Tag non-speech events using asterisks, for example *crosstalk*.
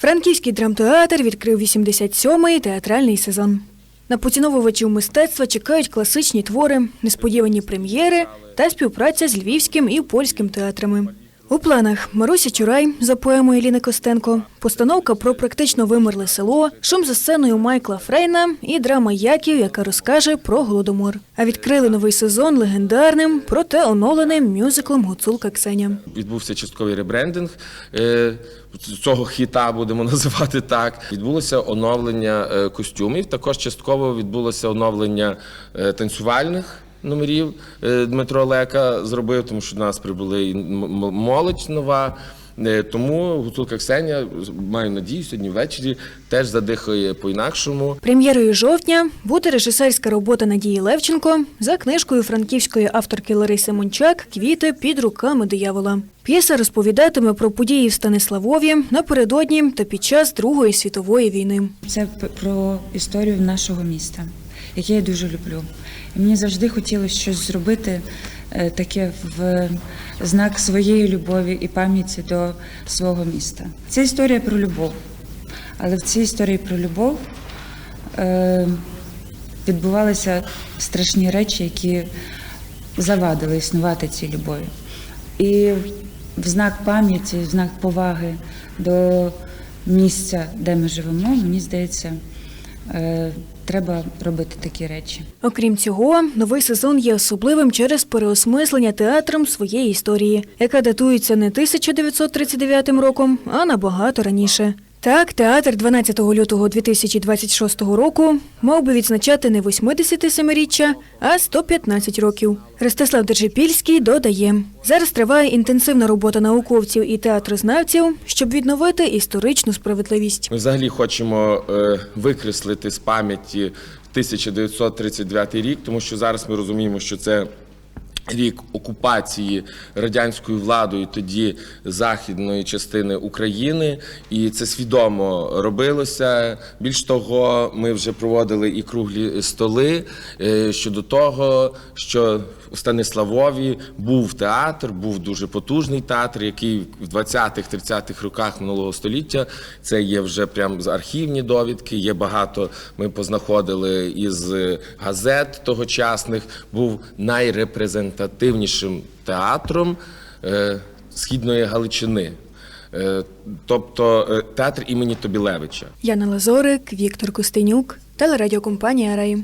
Франківський драмтеатр відкрив 87-й театральний сезон. На поціновувачів мистецтва чекають класичні твори, несподівані прем'єри та співпраця з львівським і польським театрами. У планах Маруся Чурай за поемою Ліни Костенко, постановка про практично вимерле село, шум за сценою Майкла Фрейна і драма Яків, яка розкаже про голодомор. А відкрили новий сезон легендарним, проте оновленим мюзиклом Гуцулка Ксеня. Відбувся частковий ребрендинг е, цього хіта, будемо *laughs* називати так. Відбулося оновлення е, костюмів. Також частково відбулося оновлення е, танцювальних. Номерів Е, Дмитро Лека зробив, тому що до нас прибули і молодь нова. Е, Тому гуцулка Ксенія, маю надію, сьогодні ввечері теж задихає по-інакшому. Прем'єрою жовтня буде режисерська робота Надії Левченко за книжкою франківської авторки Лариси Мончак Квіти під руками диявола. П'єса розповідатиме про події в Станиславові напередодні та під час Другої світової війни. Це про історію нашого міста, яке я дуже люблю. І мені завжди хотілося щось зробити таке в знак своєї любові і пам'яті до свого міста. Це історія про любов. Але в цій історії про любов е, відбувалися страшні речі, які завадили існувати цій любові. І в знак пам'яті, в знак поваги до місця, де ми живемо, мені здається, е, треба робити такі речі. Окрім цього, новий сезон є особливим через переосмислення театром своєї історії, яка датується не 1939 роком, а набагато раніше. Так, театр 12 лютого 2026 року мав би відзначати не 87-річчя, а 115 років. Ростислав Держипільський додає, зараз триває інтенсивна робота науковців і театрознавців, щоб відновити історичну справедливість. Ми взагалі хочемо е, викреслити з пам'яті 1939 рік, тому що зараз ми розуміємо, що це рік окупації радянською владою тоді західної частини України, і це свідомо робилося. Більш того, ми вже проводили і круглі столи е, щодо того, що у Станиславові був театр, був дуже потужний театр, який в 20-30-х роках минулого століття це є вже прям архівні довідки. Є багато. Ми познаходили із газет тогочасних. Був найрепрезентативнішим театром е, східної Галичини. Е, Тобто е, театр імені Тобілевича. Яна Лазорик, Віктор Костенюк, телерадіокомпанія Раї.